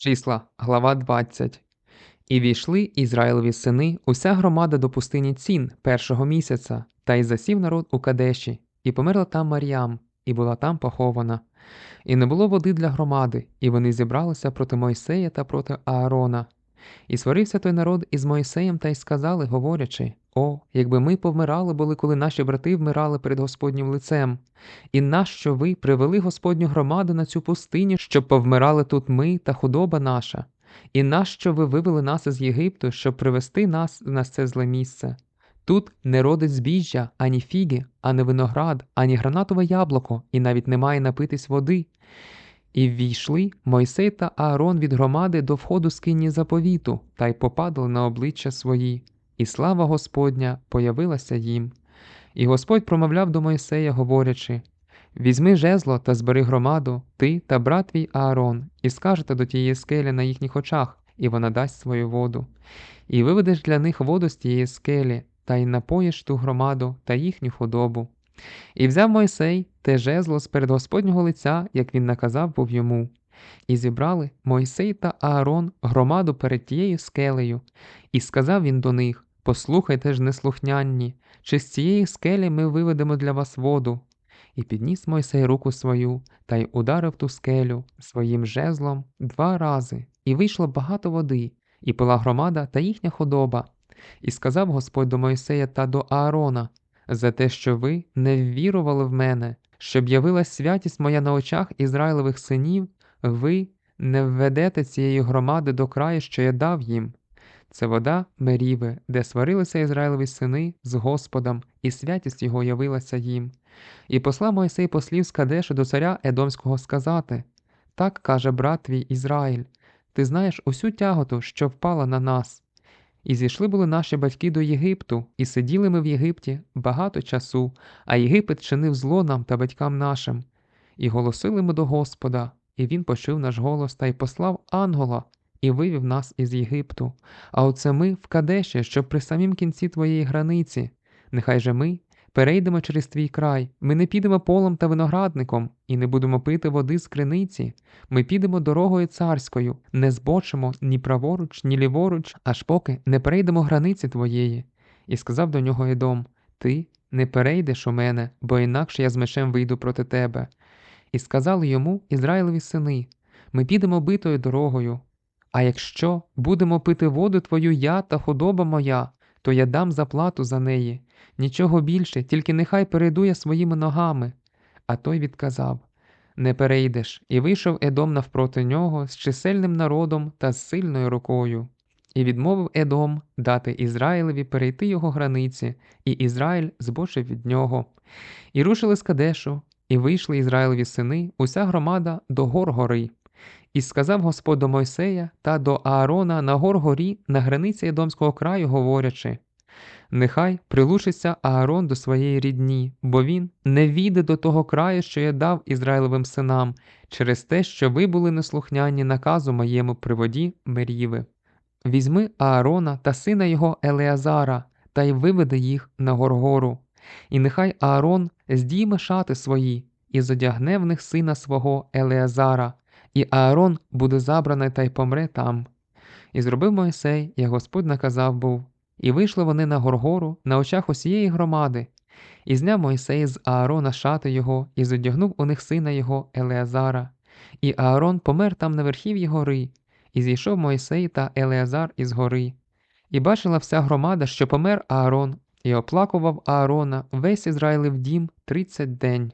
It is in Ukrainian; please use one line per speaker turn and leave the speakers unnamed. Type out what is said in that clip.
Числа, глава 20. І війшли Ізраїлові сини, уся громада до пустині Цін першого місяця, та й засів народ у Кадеші, і померла там Мар'ям, і була там похована. І не було води для громади, і вони зібралися проти Мойсея та проти Аарона. І сварився той народ із Мойсеєм та й сказали, говорячи: О, якби ми повмирали були, коли наші брати вмирали перед Господнім лицем. І нащо ви привели Господню громаду на цю пустиню, щоб повмирали тут ми та худоба наша? І нащо ви вивели нас із Єгипту, щоб привести нас на це зле місце? Тут не родить збіжжя, ані фіги, ані виноград, ані гранатове яблуко, і навіть немає напитись води. І ввійшли Мойсей та Аарон від громади до входу скині заповіту, та й попадали на обличчя свої, і слава Господня появилася їм. І Господь промовляв до Мойсея, говорячи: Візьми жезло та збери громаду, ти та брат твій Аарон, і скажете до тієї скелі на їхніх очах, і вона дасть свою воду. І виведеш для них воду з тієї скелі, та й напоїш ту громаду та їхню худобу. І взяв Мойсей те жезло з перед Господнього лиця, як він наказав був йому. І зібрали Мойсей та Аарон громаду перед тією скелею, і сказав він до них: Послухайте ж, неслухнянні, чи з цієї скелі ми виведемо для вас воду. І підніс Мойсей руку свою та й ударив ту скелю своїм жезлом два рази, і вийшло багато води, і пила громада та їхня худоба. І сказав Господь до Мойсея та до Аарона: за те, що ви не ввірували в мене, щоб явилась святість моя на очах Ізраїлевих синів, ви не введете цієї громади до краю, що я дав їм. Це вода Меріви, де сварилися Ізраїлеві сини з Господом, і святість його явилася їм. І послав Мойсей послів з Кадешу до царя Едомського сказати Так каже брат твій Ізраїль, ти знаєш усю тяготу, що впала на нас. І зійшли були наші батьки до Єгипту, і сиділи ми в Єгипті багато часу, а Єгипет чинив зло нам та батькам нашим. І голосили ми до Господа, і він почув наш голос та й послав ангела, і вивів нас із Єгипту. А оце ми в Кадеші, що при самім кінці твоєї границі. Нехай же ми перейдемо через твій край, ми не підемо полом та виноградником, і не будемо пити води з криниці. Ми підемо дорогою царською, не збочимо ні праворуч, ні ліворуч, аж поки не перейдемо границі твоєї. І сказав до нього Едом: Ти не перейдеш у мене, бо інакше я з мечем вийду проти тебе. І сказали йому Ізраїлеві сини: Ми підемо битою дорогою. А якщо будемо пити воду твою я та худоба моя, то я дам заплату за неї. Нічого більше, тільки нехай перейду я своїми ногами. А той відказав Не перейдеш, і вийшов Едом навпроти нього з чисельним народом та з сильною рукою. І відмовив Едом дати Ізраїлеві перейти його границі, і Ізраїль збочив від нього. І рушили з Кадешу, і вийшли Ізраїлеві сини, уся громада до гор гори. І сказав Господь до Мойсея та до Аарона на гор горі на границі Едомського краю, говорячи Нехай прилучиться Аарон до своєї рідні, бо він не війде до того краю, що я дав Ізраїлевим синам, через те, що ви були неслухняні наказу моєму при воді Меріви. Візьми Аарона та сина його Елеазара, та й виведи їх на горгору. І нехай Аарон здійме шати свої, і задягне в них сина свого Елеазара, і Аарон буде забраний та й помре там. І зробив Мойсей, як Господь наказав був. І вийшли вони на Горгору на очах усієї громади, і зняв Мойсей з Аарона шати його, і задягнув у них сина його Елеазара. І Аарон помер там на верхів'ї гори, і зійшов Мойсей та Елеазар із гори. І бачила вся громада, що помер Аарон, і оплакував Аарона весь Ізраїлев дім тридцять день.